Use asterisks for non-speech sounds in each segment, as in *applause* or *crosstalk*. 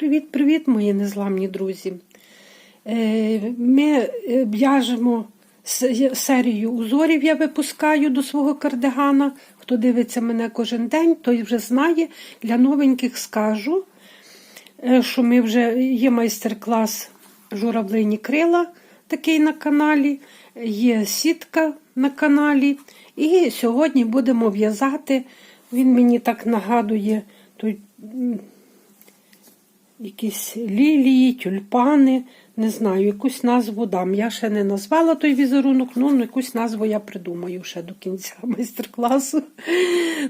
Привіт-привіт, мої незламні друзі. Е, Ми е, в'яжемо серію узорів, я випускаю до свого кардигана. Хто дивиться мене кожен день, той вже знає. Для новеньких скажу, е, що ми вже є майстер-клас журавлині крила, такий на каналі, є сітка на каналі. І сьогодні будемо в'язати. Він мені так нагадує той якісь лілії, тюльпани, не знаю, якусь назву дам. Я ще не назвала той візерунок, ну якусь назву я придумаю ще до кінця *laughs* майстер-класу.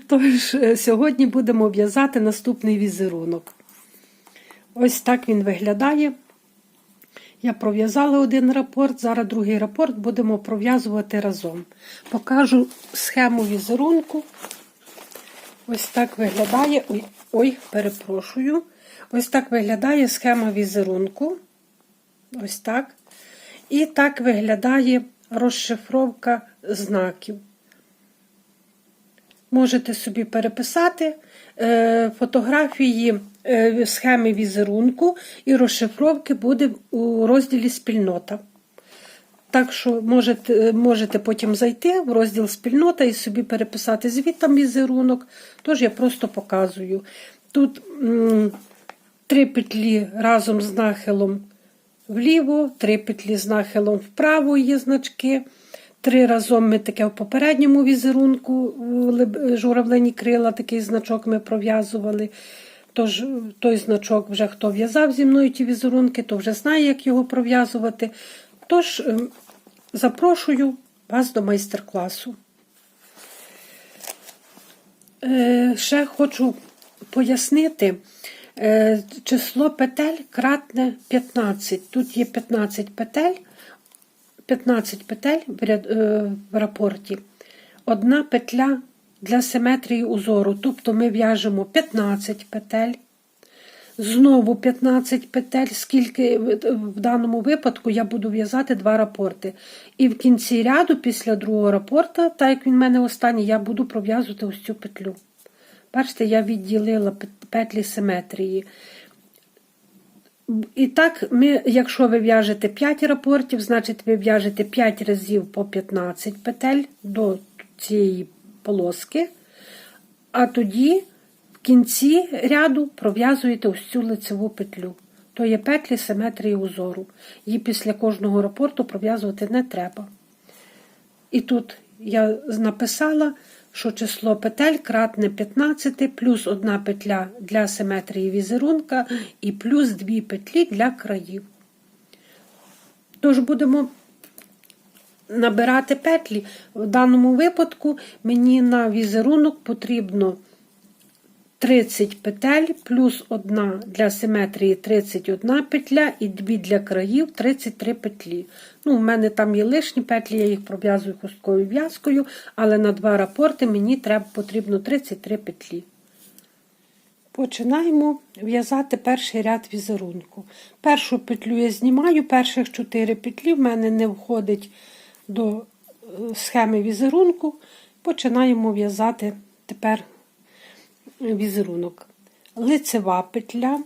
Тож е, сьогодні будемо в'язати наступний візерунок. Ось так він виглядає. Я пров'язала один рапорт, зараз другий рапорт будемо пров'язувати разом. Покажу схему візерунку. Ось так виглядає. Ой, ой, перепрошую. Ось так виглядає схема візерунку. Ось так. І так виглядає розшифровка знаків. Можете собі переписати е, фотографії е, схеми візерунку і розшифровки буде у розділі спільнота. Так що можете можете потім зайти в розділ спільнота і собі переписати звідтам візерунок. Тож я просто показую. Тут три петлі разом з нахилом вліво, три петлі з нахилом вправо є значки. Три разом ми таке в попередньому візерунку журавлині крила, такий значок ми пров'язували. Тож той значок, вже хто в'язав зі мною ті візерунки, то вже знає, як його пров'язувати. Тож ем, запрошую вас до майстер-класу. Е, Ще хочу пояснити. Е, Число петель кратне 15. Тут є 15 петель, 15 петель е, в рапорті. Одна петля для симетрії узору. Тобто ми в'яжемо 15 петель. Знову 15 петель, скільки в даному випадку я буду в'язати два рапорти. І в кінці ряду, після другого рапорта, так як він в мене останній, я буду пров'язувати ось цю петлю. Бачите, я відділила петлі симетрії. І так, ми, якщо ви в'яжете 5 рапортів, значить ви в'яжете 5 разів по 15 петель до цієї полоски. А тоді в кінці ряду пров'язуєте ось цю лицеву петлю. То є петлі симетрії узору. Її після кожного рапорту пров'язувати не треба. І тут я написала, що число петель кратне 15, плюс одна петля для симетрії візерунка і плюс 2 петлі для країв. Тож будемо набирати петлі. В даному випадку мені на візерунок потрібно 30 петель, плюс одна для симетрії 31 петля і дві для країв 33 петлі. Ну, У мене там є лишні петлі, я їх пров'язую хусткою в'язкою, але на два рапорти мені треба потрібно 33 петлі. Починаємо в'язати перший ряд візерунку. Першу петлю я знімаю, перших 4 петлі в мене не входить до е, схеми візерунку. Починаємо в'язати тепер візерунок. Лицева петля,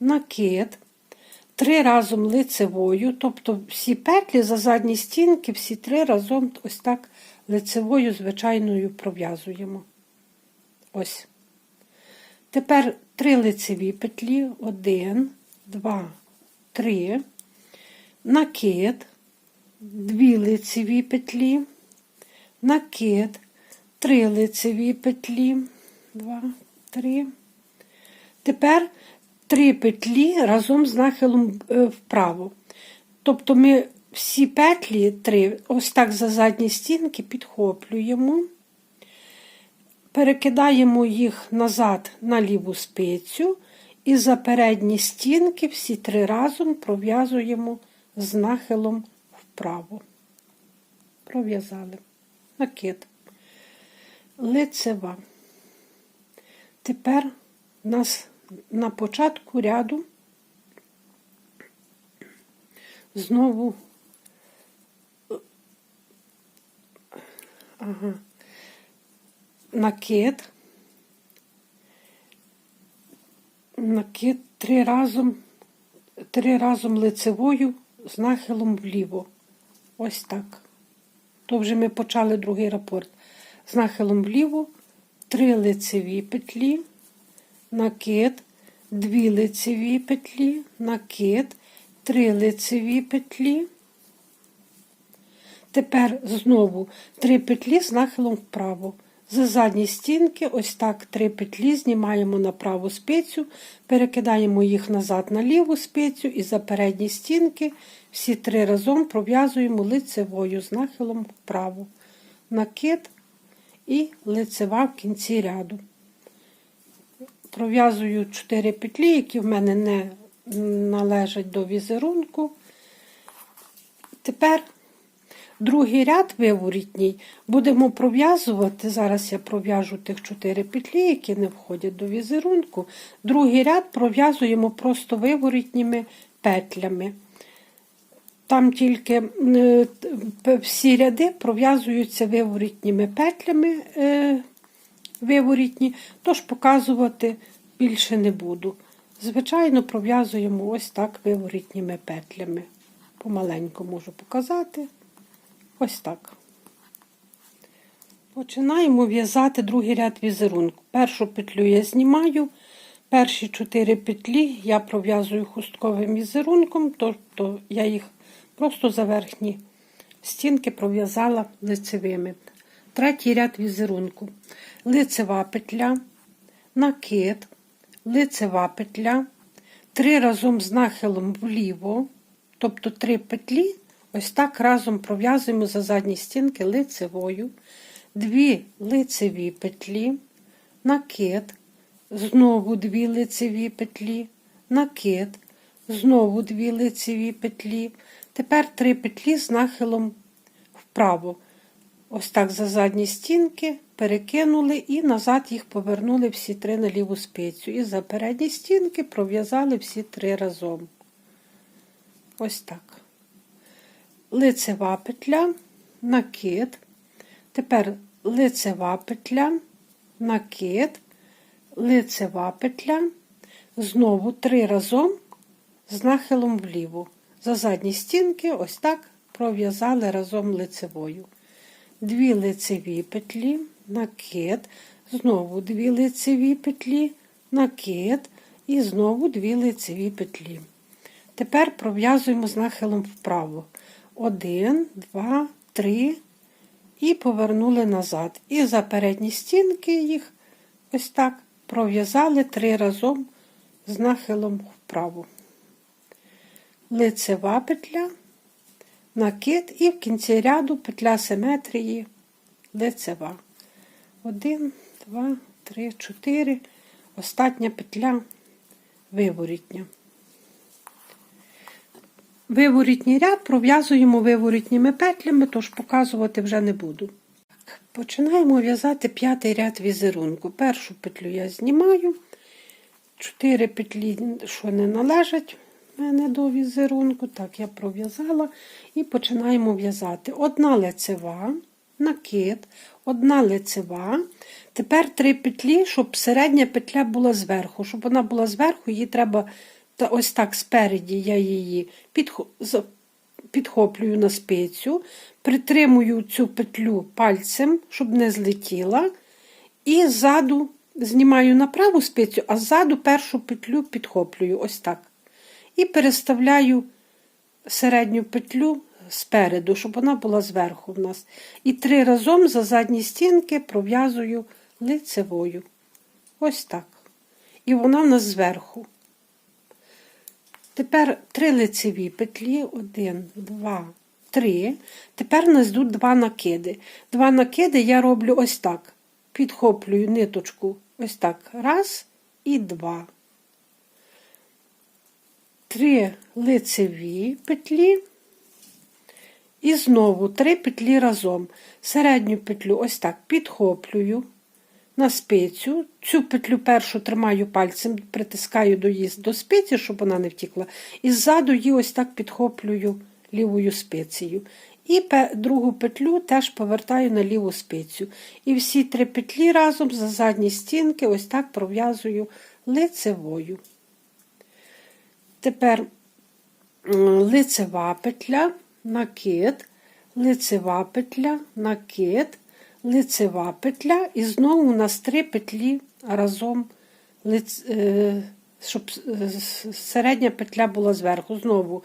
накид, три разом лицевою, тобто всі петлі за задні стінки, всі три разом ось так лицевою звичайною пров'язуємо. Ось. Тепер три лицеві петлі, один, два, три, накид, дві лицеві петлі, накид, три лицеві петлі, два, три. Тепер три петлі разом з нахилом е, вправо. Тобто ми всі петлі три, ось так за задні стінки підхоплюємо, перекидаємо їх назад на ліву спицю і за передні стінки всі три разом пров'язуємо з нахилом вправо. Пров'язали. Накид. Лицева. Тепер у нас на початку ряду знову ага, накид, накид три разом, три разом лицевою з нахилом вліво. Ось так. То вже ми почали другий рапорт. З нахилом вліво, три лицеві петлі, накид, дві лицеві петлі, накид, три лицеві петлі. Тепер знову три петлі з нахилом вправо. За задні стінки, ось так три петлі знімаємо на праву спицю, перекидаємо їх назад на ліву спицю і за передні стінки всі три разом пров'язуємо лицевою з нахилом вправо. Накид і лицева в кінці ряду. Пров'язую 4 петлі, які в мене не належать до візерунку. Тепер Другий ряд виворітній будемо пров'язувати. Зараз я пров'яжу тих 4 петлі, які не входять до візерунку. Другий ряд пров'язуємо просто виворітніми петлями. Там тільки е, всі ряди пров'язуються виворітніми петлями е, виворітні, тож показувати більше не буду. Звичайно, пров'язуємо ось так виворітніми петлями. Помаленьку можу показати. Ось так. Починаємо в'язати другий ряд візерунку. Першу петлю я знімаю, перші 4 петлі я пров'язую хустковим візерунком, тобто я їх просто за верхні стінки пров'язала лицевими. Третій ряд візерунку. Лицева петля, накид, лицева петля, три разом з нахилом вліво, тобто три петлі Ось так разом пров'язуємо за задні стінки лицевою, дві лицеві петлі, накид, знову дві лицеві петлі, накид, знову дві лицеві петлі. Тепер три петлі з нахилом вправо. Ось так за задні стінки перекинули і назад їх повернули всі три на ліву спицю. І за передні стінки пров'язали всі три разом. Ось так лицева петля, накид, тепер лицева петля, накид, лицева петля, знову три разом з нахилом вліво. За задні стінки ось так пров'язали разом лицевою. Дві лицеві петлі, накид, знову дві лицеві петлі, накид і знову дві лицеві петлі. Тепер пров'язуємо з нахилом вправо. Один, два, три і повернули назад. І за передні стінки їх ось так пров'язали три разом з нахилом вправо. Лицева петля, накид і в кінці ряду петля симетрії лицева. Один, два, три, чотири. Остання петля виворітня. Виворітній ряд пров'язуємо виворітніми петлями, тож показувати вже не буду. Починаємо в'язати п'ятий ряд візерунку. Першу петлю я знімаю, чотири петлі, що не належать мене до візерунку. Так, я пров'язала і починаємо в'язати. Одна лицева, накид, одна лицева. Тепер три петлі, щоб середня петля була зверху. Щоб вона була зверху, її треба та ось так спереді я її підхоплюю на спицю, притримую цю петлю пальцем, щоб не злетіла. І ззаду знімаю на праву спицю, а ззаду першу петлю підхоплюю ось так. І переставляю середню петлю спереду, щоб вона була зверху в нас. І три разом за задні стінки пров'язую лицевою. Ось так. І вона в нас зверху. Тепер три лицеві петлі, один, два, три. Тепер у нас йдуть два накиди. Два накиди я роблю ось так. Підхоплюю ниточку ось так. Раз і два. Три лицеві петлі. І знову три петлі разом. Середню петлю ось так підхоплюю на спицю. Цю петлю першу тримаю пальцем, притискаю до її до спиці, щоб вона не втікла. І ззаду її ось так підхоплюю лівою спицею. І другу петлю теж повертаю на ліву спицю. І всі три петлі разом за задні стінки ось так пров'язую лицевою. Тепер лицева петля, накид, лицева петля, накид, лицева петля, і знову у нас три петлі разом, е, щоб е, середня петля була зверху. Знову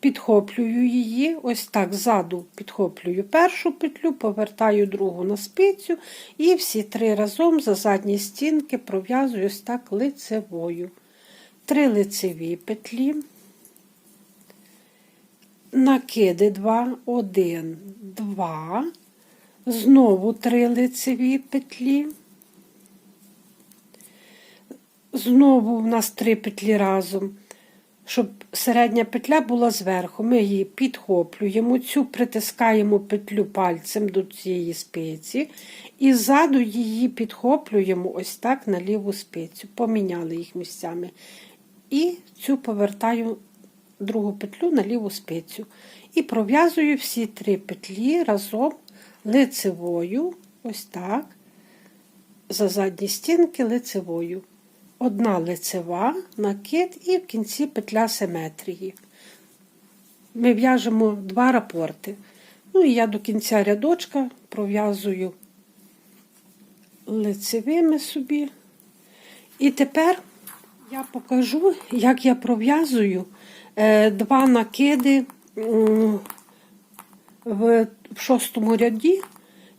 підхоплюю її, ось так ззаду підхоплюю першу петлю, повертаю другу на спицю і всі три разом за задні стінки пров'язую ось так лицевою. Три лицеві петлі, накиди 2, 1, 2, знову три лицеві петлі. Знову в нас три петлі разом, щоб середня петля була зверху. Ми її підхоплюємо, цю притискаємо петлю пальцем до цієї спиці, і ззаду її підхоплюємо ось так на ліву спицю. Поміняли їх місцями. І цю повертаю другу петлю на ліву спицю. І пров'язую всі три петлі разом лицевою, ось так, за задні стінки лицевою. Одна лицева, накид і в кінці петля симетрії. Ми в'яжемо два рапорти. Ну і я до кінця рядочка пров'язую лицевими собі. І тепер я покажу, як я пров'язую е, два накиди в, шостому ряді,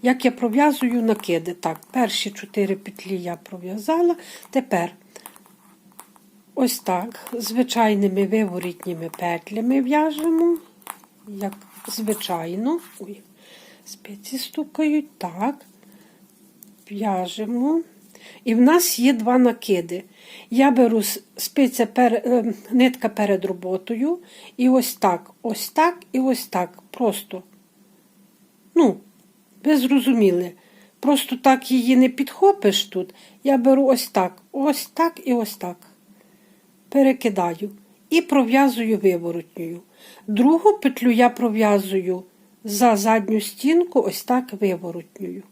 як я пров'язую накиди. Так, перші чотири петлі я пров'язала. Тепер ось так, звичайними виворітніми петлями в'яжемо, як звичайно. Ой, спиці стукають, так. В'яжемо. І в нас є два накиди. Я беру спиця пер, е, нитка перед роботою, і ось так, ось так і ось так. Просто. Ну, ви зрозуміли. Просто так її не підхопиш тут. Я беру ось так, ось так і ось так. Перекидаю і пров'язую виворотньою. Другу петлю я пров'язую за задню стінку, ось так виворотньою.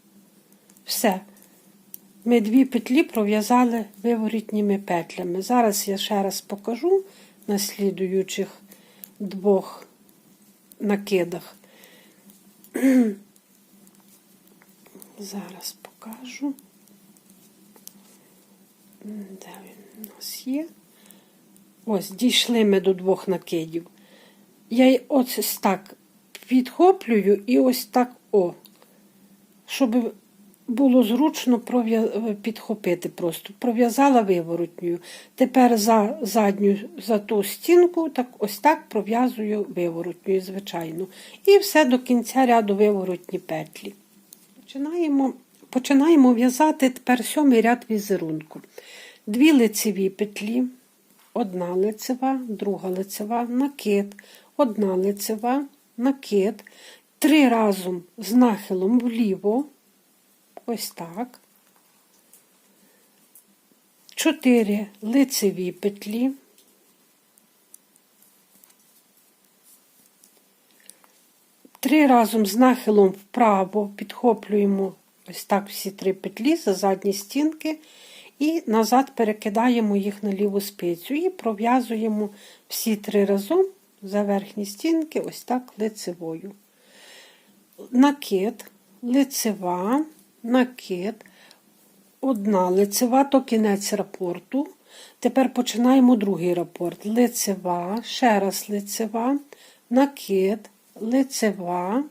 Все. Ми дві петлі пров'язали виворітніми петлями. Зараз я ще раз покажу на слідуючих двох накидах. *clears throat* Зараз покажу. Де він у нас є? Ось, дійшли ми до двох накидів. Я ось так підхоплюю і ось так о, щоб було зручно підхопити просто. Пров'язала виворотньою. Тепер за задню, за ту стінку, так ось так пров'язую виворотньою, звичайно. І все до кінця ряду виворотні петлі. Починаємо, починаємо в'язати тепер сьомий ряд візерунку. Дві лицеві петлі, одна лицева, друга лицева, накид, одна лицева, накид, три разом з нахилом вліво, ось так. Чотири лицеві петлі. Три разом з нахилом вправо підхоплюємо ось так всі три петлі за задні стінки і назад перекидаємо їх на ліву спицю і пров'язуємо всі три разом за верхні стінки, ось так лицевою. Накид, лицева, накид, одна лицева, то кінець рапорту. Тепер починаємо другий рапорт. Лицева, ще раз лицева, накид, лицева,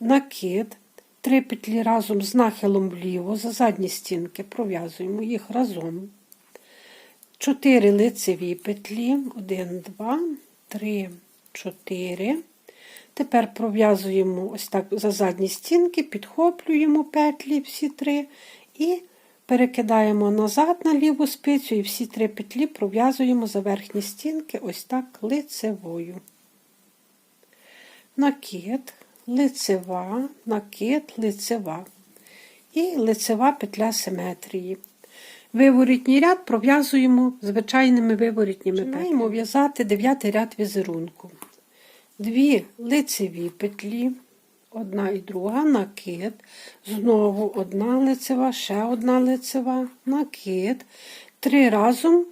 накид, три петлі разом з нахилом вліво, за задні стінки пров'язуємо їх разом. Чотири лицеві петлі, один, два, три, чотири. Тепер пров'язуємо ось так за задні стінки, підхоплюємо петлі всі три і перекидаємо назад на ліву спицю і всі три петлі пров'язуємо за верхні стінки ось так лицевою. Накид, лицева, накид, лицева. І лицева петля симетрії. Виворітній ряд пров'язуємо звичайними виворітніми петлями. Починаємо в'язати дев'ятий ряд візерунку. Дві лицеві петлі, одна і друга, накид, знову одна лицева, ще одна лицева, накид, три разом,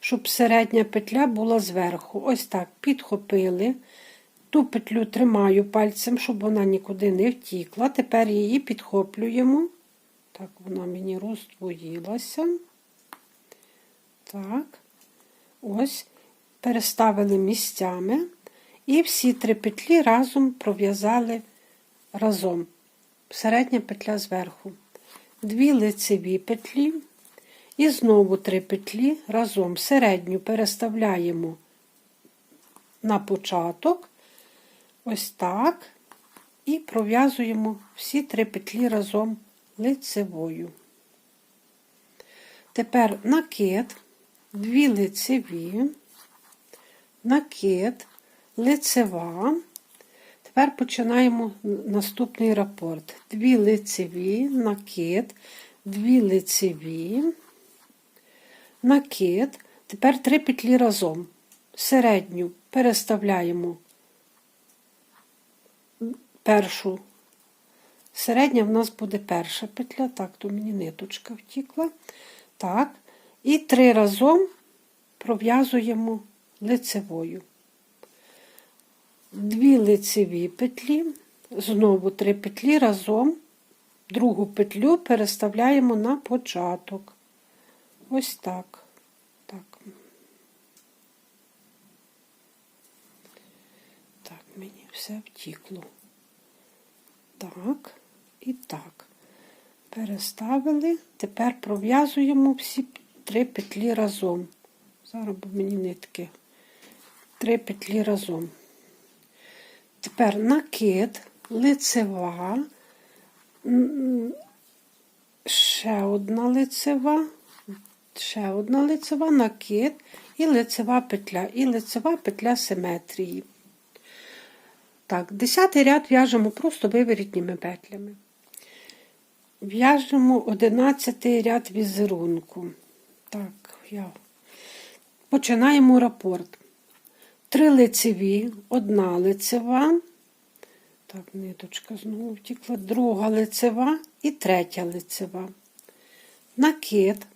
щоб середня петля була зверху. Ось так підхопили. Ту петлю тримаю пальцем, щоб вона нікуди не втікла. Тепер її підхоплюємо. Так, вона мені роздвоїлася. Так, ось, переставили місцями. І всі три петлі разом пров'язали разом. Середня петля зверху. Дві лицеві петлі. І знову три петлі разом. Середню переставляємо на початок. Ось так. І пров'язуємо всі три петлі разом лицевою. Тепер накид, дві лицеві, накид, лицева. Тепер починаємо наступний рапорт. Дві лицеві, накид, дві лицеві, накид. Тепер три петлі разом. Середню переставляємо першу. Середня в нас буде перша петля. Так, то мені ниточка втікла. Так. І три разом пров'язуємо лицевою. Дві лицеві петлі, знову три петлі разом, другу петлю переставляємо на початок. Ось так. Так. Так, мені все втікло. Так, і так. Переставили. Тепер пров'язуємо всі три петлі разом. Зараз бо мені нитки. Три петлі разом. Тепер накид, лицева, ще одна лицева, ще одна лицева, накид і лицева петля, і лицева петля симетрії. Так, десятий ряд в'яжемо просто виворітніми петлями. В'яжемо одинадцятий ряд візерунку. Так, я. Починаємо рапорт. Три лицеві, одна лицева. Так, ниточка знову втікла, друга лицева і третя лицева. Накид,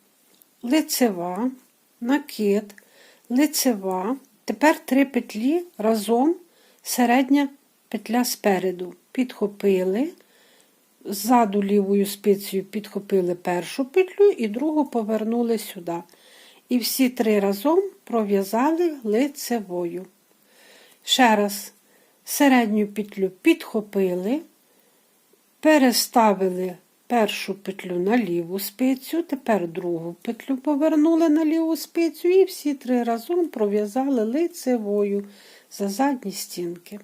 лицева, накид, лицева. Тепер три петлі разом середня петля спереду. Підхопили, ззаду лівою спицею підхопили першу петлю і другу повернули сюди. І всі три разом пров'язали лицевою. Ще раз середню петлю підхопили, переставили першу петлю на ліву спицю, тепер другу петлю повернули на ліву спицю і всі три разом пров'язали лицевою за задні стінки.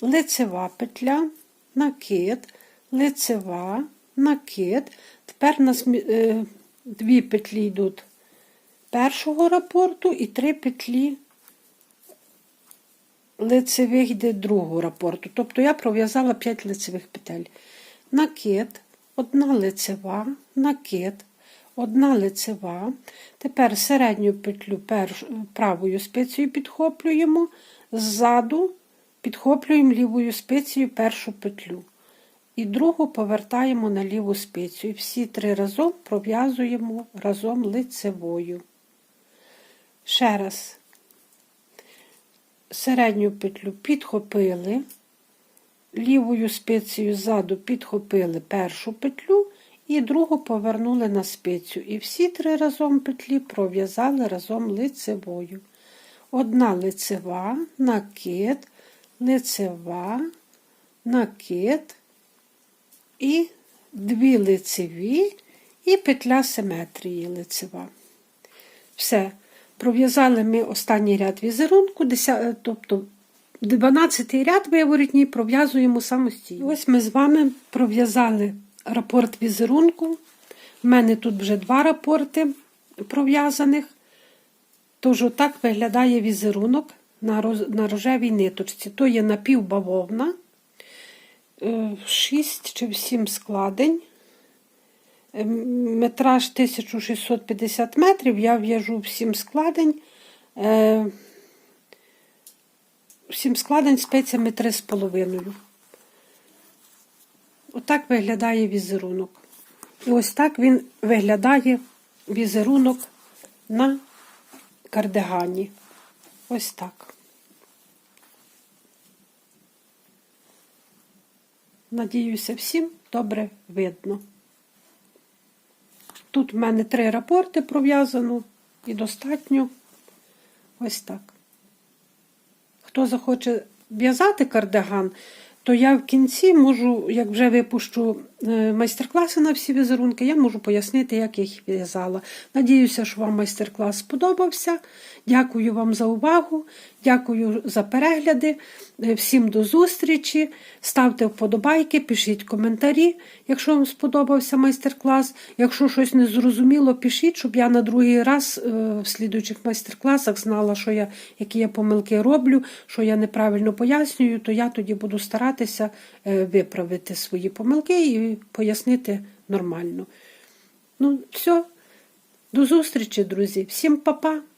Лицева петля, накид, лицева, накид. Тепер у нас е, дві петлі йдуть першого рапорту і три петлі лицевих йде другого рапорту. Тобто я пров'язала 5 лицевих петель. Накид, одна лицева, накид, одна лицева. Тепер середню петлю перш, правою спицею підхоплюємо, ззаду підхоплюємо лівою спицею першу петлю. І другу повертаємо на ліву спицю. І всі три разом пров'язуємо разом лицевою. Ще раз середню петлю підхопили, лівою спицею ззаду підхопили першу петлю і другу повернули на спицю. І всі три разом петлі пров'язали разом лицевою. Одна лицева, накид, лицева, накид і дві лицеві і петля симетрії лицева. Все. Пров'язали ми останній ряд візерунку, 10, тобто 12 ряд виворітній пров'язуємо самостійно. Ось ми з вами пров'язали рапорт візерунку. У мене тут вже два рапорти пров'язаних. Тож, отак виглядає візерунок на на рожевій ниточці. То є напівбавовна, 6 е, чи 7 складень. Метраж 1650 метрів, я в'яжу в 7 складень. Е, в 7 складень спеціями 3,5. Отак виглядає візерунок. І ось так він виглядає візерунок на кардигані. Ось так. Надіюся, всім добре видно. Тут в мене три рапорти пров'язано і достатньо. Ось так. Хто захоче в'язати кардиган, то я в кінці можу, як вже випущу е, майстер-класи на всі візерунки, я можу пояснити, як я їх в'язала. Надіюся, що вам майстер-клас сподобався. Дякую вам за увагу, дякую за перегляди. Е, Всім до зустрічі. Ставте вподобайки, пишіть коментарі, якщо вам сподобався майстер-клас. Якщо щось не зрозуміло, пишіть, щоб я на другий раз е, в слідуючих майстер-класах знала, що я, які я помилки роблю, що я неправильно пояснюю, то я тоді буду старатися е, виправити свої помилки і пояснити нормально. Ну, все, до зустрічі, друзі. Всім па-па!